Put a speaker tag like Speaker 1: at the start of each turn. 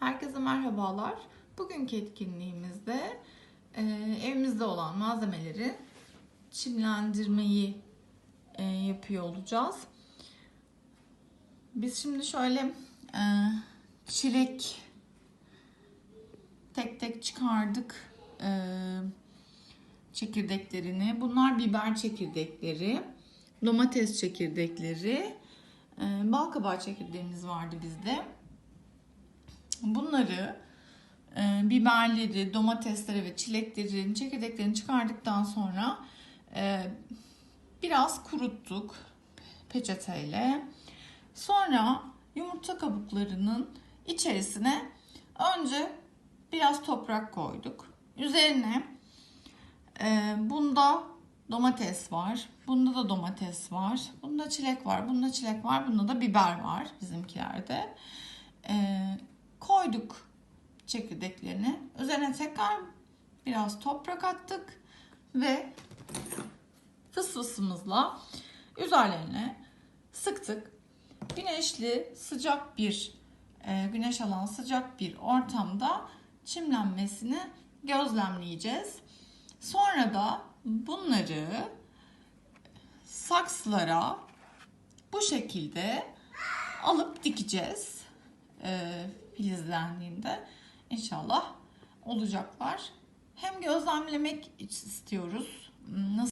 Speaker 1: Herkese merhabalar. Bugünkü etkinliğimizde e, evimizde olan malzemeleri çimlendirmeyi e, yapıyor olacağız. Biz şimdi şöyle e, çilek tek tek çıkardık e, çekirdeklerini. Bunlar biber çekirdekleri, domates çekirdekleri, e, bal kabağı çekirdeğimiz vardı bizde. Bunları e, biberleri, domatesleri ve çileklerin çekirdeklerini çıkardıktan sonra e, biraz kuruttuk peçeteyle. Sonra yumurta kabuklarının içerisine önce biraz toprak koyduk. Üzerine e, bunda domates var. Bunda da domates var. Bunda çilek var. Bunda çilek var. Bunda da biber var bizimkilerde. E, koyduk çekirdeklerini. Üzerine tekrar biraz toprak attık ve fıs fısımızla üzerlerine sıktık. Güneşli, sıcak bir e, güneş alan sıcak bir ortamda çimlenmesini gözlemleyeceğiz. Sonra da bunları saksılara bu şekilde alıp dikeceğiz. E, filizlendiğinde inşallah olacaklar. Hem gözlemlemek istiyoruz. Nasıl